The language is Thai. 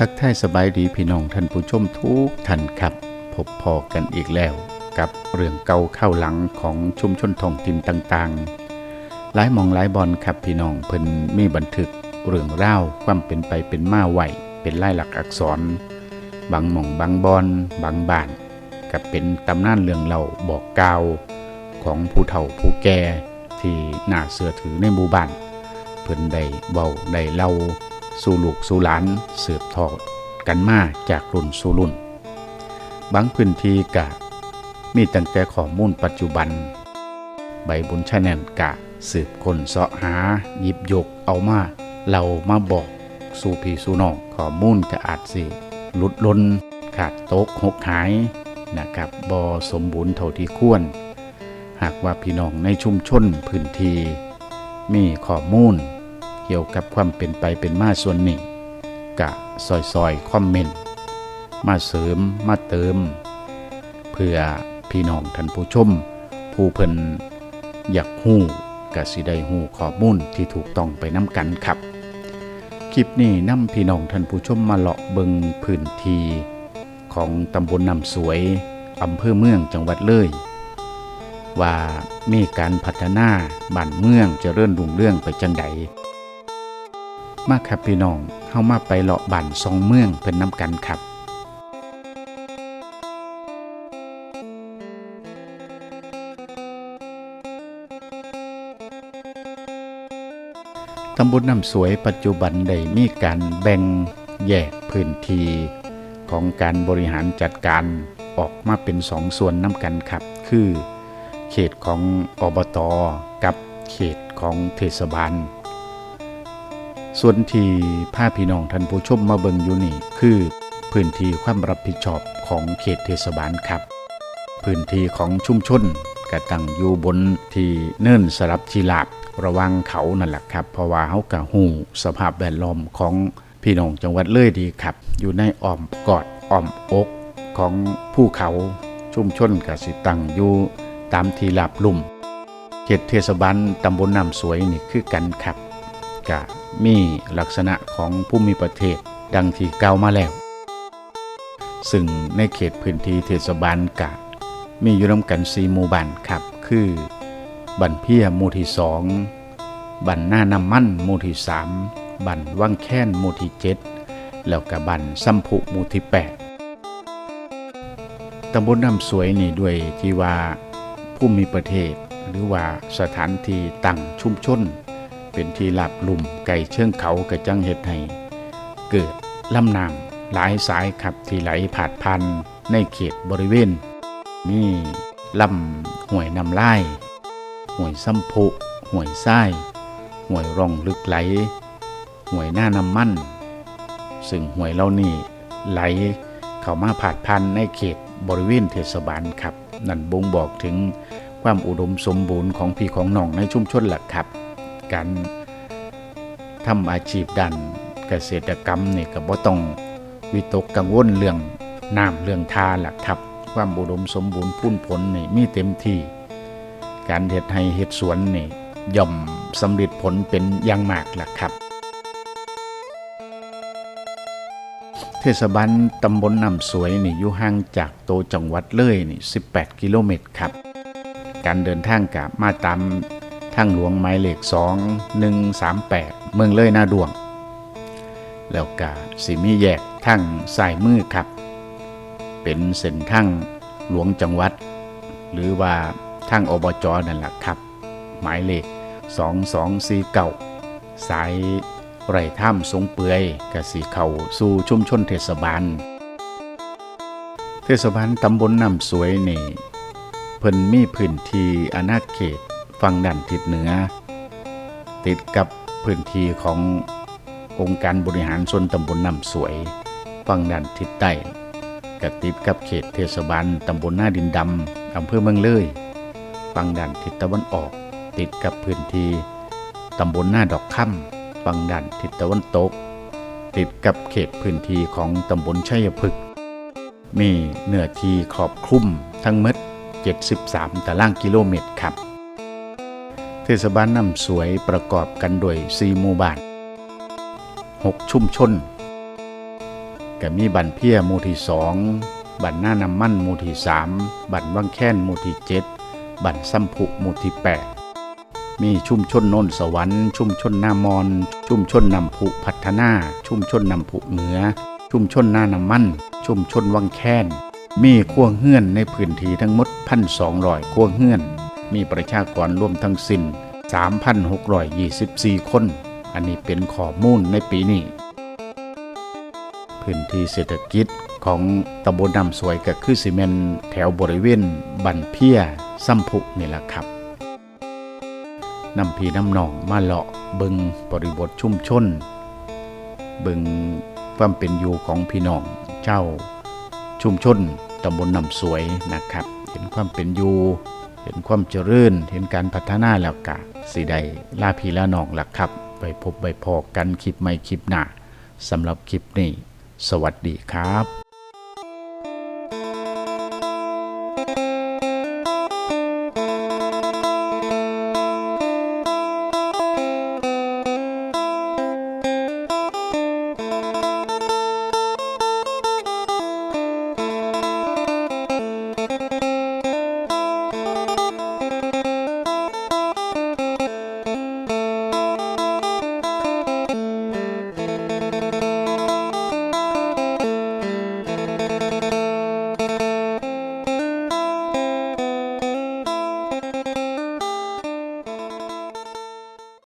ทักทายสบายดีพี่น้องท่านผู้ชมทุกท่านครับ พบพอกันอีกแล้ว กับเรื่องเก่าเข้าหลังของชุมชนท้องถิ่นต่างๆ หลายมองหลายบอลครับพี่น้องเพิ่นมีบันทึกเรื่องเล่าความเป็นไปเป็นมาไหวเป็นลายหลักอักษร บางหม่องบางบอนบางบ้านกับเป็นตำนานเรื่องเล่าบอกกล่าวของผู้เฒ่าผู้แก่ที่น่าเสือถือในหมู่บ้านเพิ่นได้เว้าได้เล่า สู่ลูกสู่หลานสืบทอดกันมาจากรุ่นสู่รุ่น บางพื้นที่กะมีตั้งแต่ข้อมูลปัจจุบัน ใบบุญชาแนลกะสืบคนเสาะหาหยิบยกเอามาเรามาบอกสู่พี่สู่น้องข้อมูลก็อาจสิหลุดล้นขาดตกหกหายนะครับบอสมบูรณ์เท่าที่ควร หากว่าพี่น้องในชุมชนพื้นที่มีข้อมูล เกี่ยวกับความเป็นไปเป็นมาส่วนนี้กะซอยซอยๆคอมเมนต์มาเสริมมาเติม เพื่อพี่น้องท่านผู้ชม ผู้เพิ่นอยากฮู้กะสิได้ฮู้ข้อมูลที่ถูกต้องไปน้ำกันครับ คลิปนี้นำพี่น้องท่านผู้ชมมาเลาะเบิงพื้นที่ของตำบลนำสวยอำเภอเมืองจังหวัดเลยว่ามีการพัฒนาบ้านเมืองเจะเริ่มรุ่งเรื่องไปจังใด มาครับพี่น้องเข้ามาไปเลาะบ้านซองเมืองเป็นน้ำกันครับตำบลน้ำสวยปัจจุบันได้มีการแบ่งแยกพื้นที่ของการบริหารจัดการออกมาเป็นสองส่วนน้ำกันครับ คือ เขตของอบต กับเขตของเทศบาล ส่วนที่ผ้าพี่น้องท่านผู้ชมมาเบิงอยู่นี่คือพื้นที่ความรับผิดชอบของเขตเทศบาลครับ พื้นที่ของชุมชนก็ตั้งอยู่บนที่เนินสลับชีลาบระวังเขานั่นแหละครับ เพราะว่าเขากะหูสภาพแวดล้อมของพี่น้องจังหวัดเลยดีครับ อยู่ในอ้อมกอดอ้อมอกของภูเขาชุมชนกสิตั้งอยู่ตามที่ราบลุ่มเขตเทศบาลตำบลน้ำสวยนี่คือกันครับ กะมีลักษณะของภูมิประเทศดังที่กล่าวมาแล้ว ซึ่งในเขตพื้นที่เทศบาลกะ มีอยู่ร่วมกันสีหมู่บ้านครับ คือบันเพียหมู่ที่สองบันหน้าน้ำมันหมู่ที่สามบันวังแค้นหมู่ที่เจ็ดแล้วก็บันสัมพุหมู่ที่แปดตำบลน้ำสวยนี่ด้วยที่ว่าผู้มีประเทศหรือว่าสถานที่ตั้งชุมชน เป็นที่ลับลุ่มไก่เชิงเขากระจังเห็ดให้เกิดลำน้ำหลายสายขับที่ไหลผาดพันในเขตบริเวณมีลำห่วยนำไล่ห่วยซ้ำพุห่วยไส้ห่วยร่องลึกไหลห่วยหน้าน้ำมั่น ซึ่งห่วยเหล่านี้ไหลเข้ามาผาดพันในเขตบริเวณเทศบาลครับ นั่นบ่งบอกถึงความอุดมสมบูรณ์ของพี่ของน้องในชุมชนหลักครับ การทำอาชีพดันเกษตรกรรมนี่ก็บ่ต้องวิตกกังวลเรื่องน้ำเรื่องทาหลักครับความอุดมสมบูรณ์พุ่นผลนี่มีเต็มที่ การเห็ดให้เห็ดสวนนี่ย่อมสำเร็จผลเป็นอย่างมากล่ะครับ เทศบาลตำบลน้ำสวยนี่อยู่ห่างจากโตวจังหวัดเลยนี่ 18 กิโลเมตรครับ การเดินทางกับมาตาม ทางหลวงหมายเลข2 1 3 8 เมืองเลยหน้าดวง แล้วก็สิมีแยกทางสายมือครับ เป็นเส้นทางหลวงจังหวัด หรือว่าทางอบจนั่นแหละครับ หมายเลข 2249 สายไร่ถ้ำสงเปือยกสีเข่าสู่ชุมชนเทศบาล เทศบาลตำบลน้ำสวยนี่เพิ่นมีพื้นที่อาณาเขต ฝั่งด้านทิศเหนือ ติดกับพื้นที่ขององค์การบริหารส่วนตำบลน้ำสวย ฝั่งด้านทิศใต้ก็ติดกับเขตเทศบาลตำบลหน้าดินดำอำเภอเมืองเลย ฝั่งด้านทิศตะวันออก ติดกับพื้นที่ตำบลหน้าดอกค่ำฝั่งด้านทิศตะวันตก ติดกับเขตพื้นที่ของตำบลชัยพฤกษ์มีเนื้อที่ครอบคลุมทั้งหมด73 ตารางกิโลเมตรครับ เทศบาลน้ำสวยประกอบกันโดย4หมู่บ้าน 6 ชุมชนก็มีบันเพียหมู่ที่สองบันหน้าน้ำมันหมู่ที่สามบันวังแค้นหมู่ที่เจ็ดบันซ้ำผุหมู่ที่แปดมีชุมชนโนนสวรรค์ ชุมชนนามอน ชุมชนนำผุพัฒนา ชุมชนนำผุเหนือ ชุมชนหน้าน้ำมันชุมชนวังแค้น มีขั้วเฮือนในพื้นที่ทั้งหมดพันสองร้อยขั้วเฮือน มีประชากรรวมทั้งสิ้น 3,624 คน อันนี้เป็นข้อมูลในปีนี้ พื้นที่เศรษฐกิจของตำบลน้ำสวยก็คือซีเมนต์แถวบริเวณบันเพียซ้ำพุนี่แหละครับนำพีน้ำหนองมาเลาะเบิงบริบทชุ่มชนเบิงความเป็นอยู่ของพี่น้องเจ้า ชุ่มชนตำบลน้ำสวยนะครับ เห็นความเป็นอยู่ เห็นความเจริญเห็นการพัฒนาแล้วกะสิได้ลาพี่ละน้องล่ะครับ ไปพบไปพอกันคลิปใหม่คลิปหน้าสำหรับคลิปนี้ สวัสดีครับ